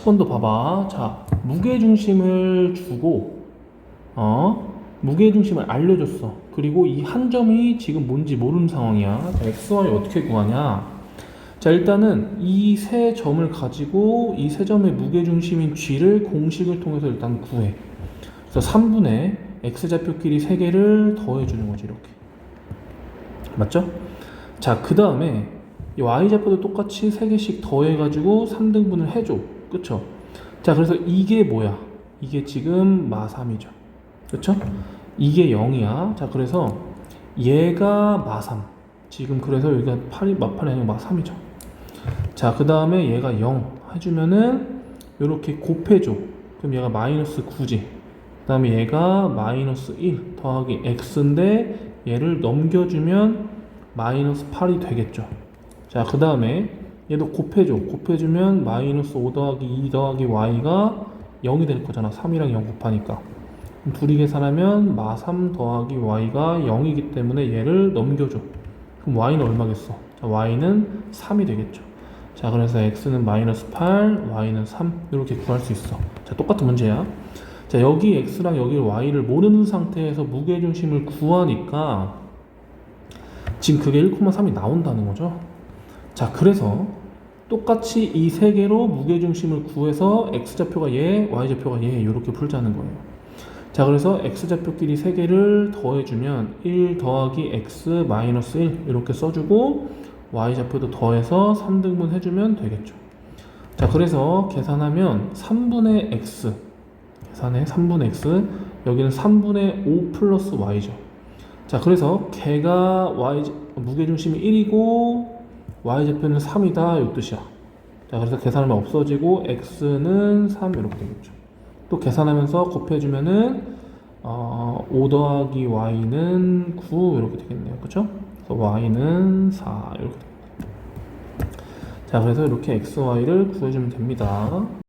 10번도 봐봐. 자, 무게중심을 주고, 어, 무게중심을 알려줬어. 그리고 이 한 점이 지금 뭔지 모르는 상황이야. 자, x, y 어떻게 구하냐? 자, 일단은 이 세 점을 가지고 이 세 점의 무게중심인 g를 공식을 통해서 일단 구해. 그래서 3분의 x좌표끼리 3개를 더해주는 거지, 이렇게. 맞죠? 자, 그 다음에 이 y좌표도 똑같이 3개씩 더해가지고 3등분을 해줘. 그쵸? 자, 그래서 이게 뭐야? 이게 지금 마3이죠. 그쵸? 이게 0이야. 자, 그래서 얘가 마3. 지금 그래서 여기가 8이 마8이 아니고 마3이죠. 자, 그 다음에 얘가 0 해주면은 이렇게 곱해줘. 그럼 얘가 마이너스 9지. 그 다음에 얘가 마이너스 1 더하기 x인데 얘를 넘겨주면 마이너스 8이 되겠죠. 자, 그 다음에 얘도 곱해줘. 곱해주면 마이너스 5 더하기 2 더하기 y가 0이 될 거잖아. 3이랑 0 곱하니까. 둘이 계산하면 마 3 더하기 y가 0이기 때문에 얘를 넘겨줘. 그럼 y는 얼마겠어? 자, y는 3이 되겠죠. 자, 그래서 x는 마이너스 8, y는 3 이렇게 구할 수 있어. 자, 똑같은 문제야. 자, 여기 x랑 여기 y를 모르는 상태에서 무게중심을 구하니까 지금 그게 1,3이 나온다는 거죠. 자, 그래서 똑같이 이 세 개로 무게중심을 구해서 x좌표가 얘, y좌표가 얘 이렇게 풀자는 거예요. 자, 그래서 x좌표끼리 세 개를 더해주면 1 더하기 x 마이너스 1 이렇게 써주고 y좌표도 더해서 3등분 해주면 되겠죠. 자, 그래서 계산하면 3분의 x 계산해 3분의 x 여기는 3분의 5 플러스 y죠. 자, 그래서 걔가 y 무게중심이 1이고 y좌표는 3이다 이 뜻이야. 자, 그래서 계산하면 없어지고 x는 3 이렇게 되겠죠. 또 계산하면서 곱해주면은 어, 5 더하기 y는 9 이렇게 되겠네요. 그쵸? 그래서 y는 4 이렇게 됩니다. 자, 그래서 이렇게 x, y를 구해주면 됩니다.